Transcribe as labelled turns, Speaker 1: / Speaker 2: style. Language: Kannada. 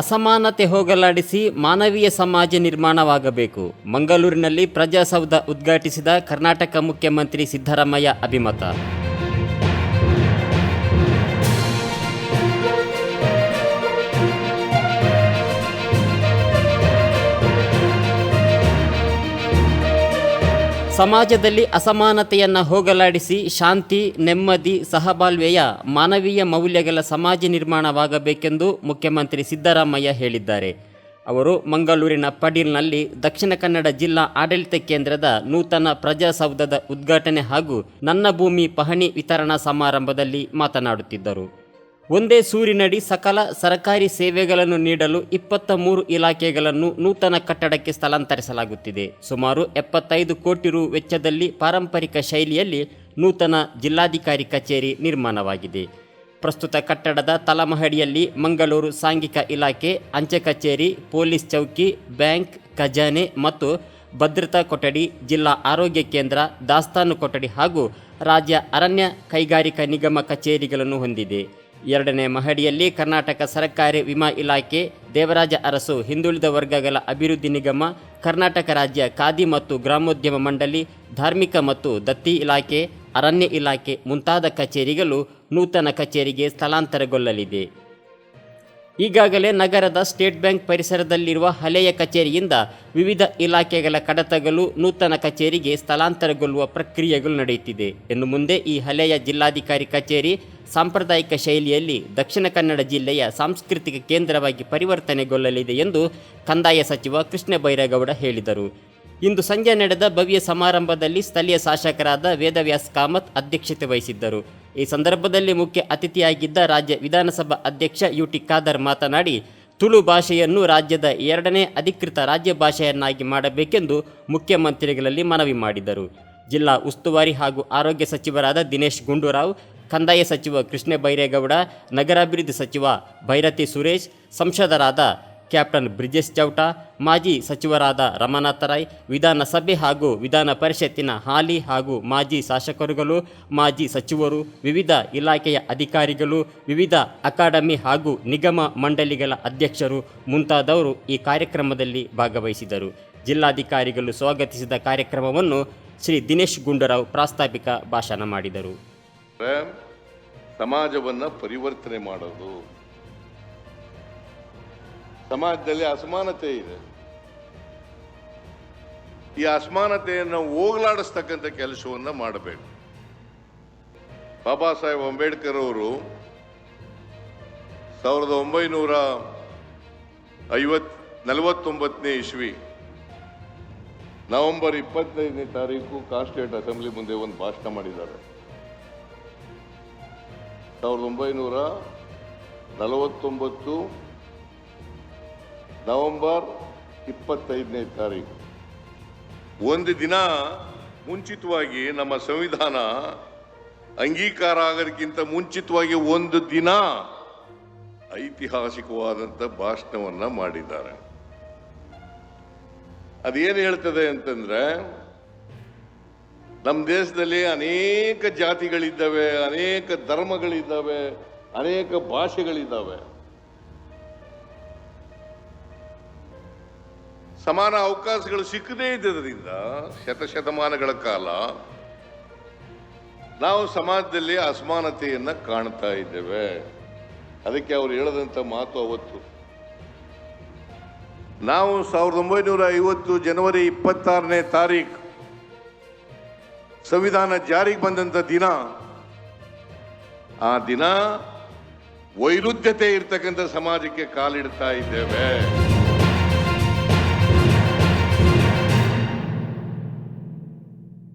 Speaker 1: ಅಸಮಾನತೆ ಹೋಗಲಾಡಿಸಿ ಮಾನವೀಯ ಸಮಾಜ ನಿರ್ಮಾಣವಾಗಬೇಕು. ಮಂಗಳೂರಿನಲ್ಲಿ ಪ್ರಜಾಸೌಧ ಉದ್ಘಾಟಿಸಿದ ಕರ್ನಾಟಕ ಮುಖ್ಯಮಂತ್ರಿ ಸಿದ್ದರಾಮಯ್ಯ ಅಭಿಮತ. ಸಮಾಜದಲ್ಲಿ ಅಸಮಾನತೆಯನ್ನು ಹೋಗಲಾಡಿಸಿ ಶಾಂತಿ, ನೆಮ್ಮದಿ, ಸಹಬಾಳ್ವೆಯ ಮಾನವೀಯ ಮೌಲ್ಯಗಳ ಸಮಾಜ ನಿರ್ಮಾಣವಾಗಬೇಕೆಂದು ಮುಖ್ಯಮಂತ್ರಿ ಸಿದ್ದರಾಮಯ್ಯ ಹೇಳಿದ್ದಾರೆ. ಅವರು ಮಂಗಳೂರಿನ ಪಡೀಲ್ನಲ್ಲಿ ದಕ್ಷಿಣ ಕನ್ನಡ ಜಿಲ್ಲಾ ಆಡಳಿತ ಕೇಂದ್ರದ ನೂತನ ಪ್ರಜಾಸೌಧದ ಉದ್ಘಾಟನೆ ಹಾಗೂ ನನ್ನ ಭೂಮಿ ಪಹಣಿ ವಿತರಣಾ ಸಮಾರಂಭದಲ್ಲಿ ಮಾತನಾಡುತ್ತಿದ್ದರು. ಒಂದೇ ಸೂರಿನಡಿ ಸಕಲ ಸರ್ಕಾರಿ ಸೇವೆಗಳನ್ನು ನೀಡಲು ಇಪ್ಪತ್ತ ಮೂರು ಇಲಾಖೆಗಳನ್ನು ನೂತನ ಕಟ್ಟಡಕ್ಕೆ ಸ್ಥಳಾಂತರಿಸಲಾಗುತ್ತಿದೆ. ಸುಮಾರು ಎಪ್ಪತ್ತೈದು ಕೋಟಿ ರು ವೆಚ್ಚದಲ್ಲಿ ಪಾರಂಪರಿಕ ಶೈಲಿಯಲ್ಲಿ ನೂತನ ಜಿಲ್ಲಾಧಿಕಾರಿ ಕಚೇರಿ ನಿರ್ಮಾಣವಾಗಿದೆ. ಪ್ರಸ್ತುತ ಕಟ್ಟಡದ ತಲಮಹಡಿಯಲ್ಲಿ ಮಂಗಳೂರು ಸಾಂಘಿಕ ಇಲಾಖೆ, ಅಂಚೆ ಕಚೇರಿ, ಪೊಲೀಸ್ ಚೌಕಿ, ಬ್ಯಾಂಕ್, ಖಜಾನೆ ಮತ್ತು ಭದ್ರತಾ ಕೊಠಡಿ, ಜಿಲ್ಲಾ ಆರೋಗ್ಯ ಕೇಂದ್ರ, ದಾಸ್ತಾನು ಕೊಠಡಿ ಹಾಗೂ ರಾಜ್ಯ ಅರಣ್ಯ ಕೈಗಾರಿಕಾ ನಿಗಮ ಕಚೇರಿಗಳನ್ನು ಹೊಂದಿದೆ. ಎರಡನೇ ಮಹಡಿಯಲ್ಲಿ ಕರ್ನಾಟಕ ಸರ್ಕಾರಿ ವಿಮಾ ಇಲಾಖೆ, ದೇವರಾಜ ಅರಸು, ಹಿಂದುಳಿದ ವರ್ಗಗಳ ಅಭಿವೃದ್ಧಿ ನಿಗಮ, ಕರ್ನಾಟಕ ರಾಜ್ಯ ಖಾದಿ ಮತ್ತು ಗ್ರಾಮೋದ್ಯಮ ಮಂಡಳಿ, ಧಾರ್ಮಿಕ ಮತ್ತು ದತ್ತಿ ಇಲಾಖೆ, ಅರಣ್ಯ ಇಲಾಖೆ ಮುಂತಾದ ಕಚೇರಿಗಳು ನೂತನ ಕಚೇರಿಗೆ ಸ್ಥಳಾಂತರಗೊಳ್ಳಲಿದೆ. ಈಗಾಗಲೇ ನಗರದ ಸ್ಟೇಟ್ ಬ್ಯಾಂಕ್ ಪರಿಸರದಲ್ಲಿರುವ ಹಳೆಯ ಕಚೇರಿಯಿಂದ ವಿವಿಧ ಇಲಾಖೆಗಳ ಕಡತಗಳು ನೂತನ ಕಚೇರಿಗೆ ಸ್ಥಳಾಂತರಗೊಳ್ಳುವ ಪ್ರಕ್ರಿಯೆಗಳು ನಡೆಯುತ್ತಿದೆ. ಇನ್ನು ಮುಂದೆ ಈ ಹಳೆಯ ಜಿಲ್ಲಾಧಿಕಾರಿ ಕಚೇರಿ ಸಾಂಪ್ರದಾಯಿಕ ಶೈಲಿಯಲ್ಲಿ ದಕ್ಷಿಣ ಕನ್ನಡ ಜಿಲ್ಲೆಯ ಸಾಂಸ್ಕೃತಿಕ ಕೇಂದ್ರವಾಗಿ ಪರಿವರ್ತನೆಗೊಳ್ಳಲಿದೆ ಎಂದು ಕಂದಾಯ ಸಚಿವ ಕೃಷ್ಣ ಬೈರೇಗೌಡ ಹೇಳಿದರು. ಇಂದು ಸಂಜೆ ನಡೆದ ಭವ್ಯ ಸಮಾರಂಭದಲ್ಲಿ ಸ್ಥಳೀಯ ಶಾಸಕರಾದ ವೇದವ್ಯಾಸ್ ಕಾಮತ್ ಅಧ್ಯಕ್ಷತೆ ವಹಿಸಿದ್ದರು. ಈ ಸಂದರ್ಭದಲ್ಲಿ ಮುಖ್ಯ ಅತಿಥಿಯಾಗಿದ್ದ ರಾಜ್ಯ ವಿಧಾನಸಭಾ ಅಧ್ಯಕ್ಷ ಯು ಟಿ ಖಾದರ್ ಮಾತನಾಡಿ, ತುಳು ಭಾಷೆಯನ್ನು ರಾಜ್ಯದ ಎರಡನೇ ಅಧಿಕೃತ ರಾಜ್ಯ ಭಾಷೆಯನ್ನಾಗಿ ಮಾಡಬೇಕೆಂದು ಮುಖ್ಯಮಂತ್ರಿಗಳಲ್ಲಿ ಮನವಿ ಮಾಡಿದರು. ಜಿಲ್ಲಾ ಉಸ್ತುವಾರಿ ಹಾಗೂ ಆರೋಗ್ಯ ಸಚಿವರಾದ ದಿನೇಶ್ ಗುಂಡೂರಾವ್, ಕಂದಾಯ ಸಚಿವ ಕೃಷ್ಣ ಬೈರೇಗೌಡ ನಗರಾಭಿವೃದ್ಧಿ ಸಚಿವ ಭೈರತಿ ಸುರೇಶ್, ಸಂಸದರಾದ ಕ್ಯಾಪ್ಟನ್ ಬ್ರಿಜೇಶ್ ಚೌಟ, ಮಾಜಿ ಸಚಿವರಾದ ರಮಾನಾಥ ರಾಯ್, ವಿಧಾನಸಭೆ ಹಾಗೂ ವಿಧಾನ ಪರಿಷತ್ತಿನ ಹಾಲಿ ಹಾಗೂ ಮಾಜಿ ಶಾಸಕರುಗಳು, ಮಾಜಿ ಸಚಿವರು, ವಿವಿಧ ಇಲಾಖೆಯ ಅಧಿಕಾರಿಗಳು, ವಿವಿಧ ಅಕಾಡೆಮಿ ಹಾಗೂ ನಿಗಮ ಮಂಡಳಿಗಳ ಅಧ್ಯಕ್ಷರು ಮುಂತಾದವರು ಈ ಕಾರ್ಯಕ್ರಮದಲ್ಲಿ ಭಾಗವಹಿಸಿದರು. ಜಿಲ್ಲಾಧಿಕಾರಿಗಳು ಸ್ವಾಗತಿಸಿದ ಕಾರ್ಯಕ್ರಮವನ್ನು ಶ್ರೀ ದಿನೇಶ್ ಗುಂಡೂರಾವ್ ಪ್ರಾಸ್ತಾವಿಕ ಭಾಷಣ ಮಾಡಿದರು.
Speaker 2: ಸಮಾಜವನ್ನು ಪರಿವರ್ತನೆ ಮಾಡೋದು. ಸಮಾಜದಲ್ಲಿ ಅಸಮಾನತೆ ಇದೆ. ಈ ಅಸಮಾನತೆಯನ್ನು ಹೋಗಲಾಡಿಸ್ತಕ್ಕಂಥ ಕೆಲಸವನ್ನು ಮಾಡಬೇಕು ಬಾಬಾ ಸಾಹೇಬ್ ಅಂಬೇಡ್ಕರ್ ಅವರು ಸಾವಿರದ ಒಂಬೈನೂರ ಐವತ್, ನಲವತ್ತೊಂಬತ್ತನೇ ಇಸ್ವಿ, ನವೆಂಬರ್ ಇಪ್ಪತ್ತೈದನೇ ತಾರೀಕು ಕಾನ್ಸ್ಟೇಟ್ ಅಸೆಂಬ್ಲಿ ಮುಂದೆ ಒಂದು ಭಾಷಣ ಮಾಡಿದ್ದಾರೆ. ಸಾವಿರದ ಒಂಬೈನೂರ ನಲವತ್ತೊಂಬತ್ತು ನವೆಂಬರ್ ಇಪ್ಪತ್ತೈದನೇ ತಾರೀಕು. ಒಂದು ದಿನ ಮುಂಚಿತವಾಗಿ ನಮ್ಮ ಸಂವಿಧಾನ ಅಂಗೀಕಾರ ಆಗೋದಕ್ಕಿಂತ ಮುಂಚಿತವಾಗಿ ಒಂದು ದಿನ ಐತಿಹಾಸಿಕವಾದಂಥ ಭಾಷಣವನ್ನ ಮಾಡಿದ್ದಾರೆ. ಅದೇನು ಹೇಳ್ತದೆ ಅಂತಂದ್ರೆ, ನಮ್ಮ ದೇಶದಲ್ಲಿ ಅನೇಕ ಜಾತಿಗಳಿದ್ದಾವೆ, ಅನೇಕ ಧರ್ಮಗಳಿದ್ದಾವೆ, ಅನೇಕ ಭಾಷೆಗಳಿದ್ದಾವೆ. ಸಮಾನ ಅವಕಾಶಗಳು ಸಿಕ್ಕದೇ ಇದ್ದರಿಂದ ಶತಶತಮಾನಗಳ ಕಾಲ ನಾವು ಸಮಾಜದಲ್ಲಿ ಅಸಮಾನತೆಯನ್ನು ಕಾಣ್ತಾ ಇದ್ದೇವೆ. ಅದಕ್ಕೆ ಅವರು ಹೇಳದಂಥ ಮಾತು ಅವತ್ತು. ನಾವು ಸಾವಿರದ ಒಂಬೈನೂರ ಐವತ್ತು ಜನವರಿ ಇಪ್ಪತ್ತಾರನೇ ತಾರೀಕು ಸಂವಿಧಾನ ಜಾರಿಗೆ ಬಂದಂಥ ದಿನ. ಆ ದಿನ ವೈರುಧ್ಯತೆ ಇರ್ತಕ್ಕಂಥ ಸಮಾಜಕ್ಕೆ ಕಾಲಿಡ್ತಾ ಇದ್ದೇವೆ.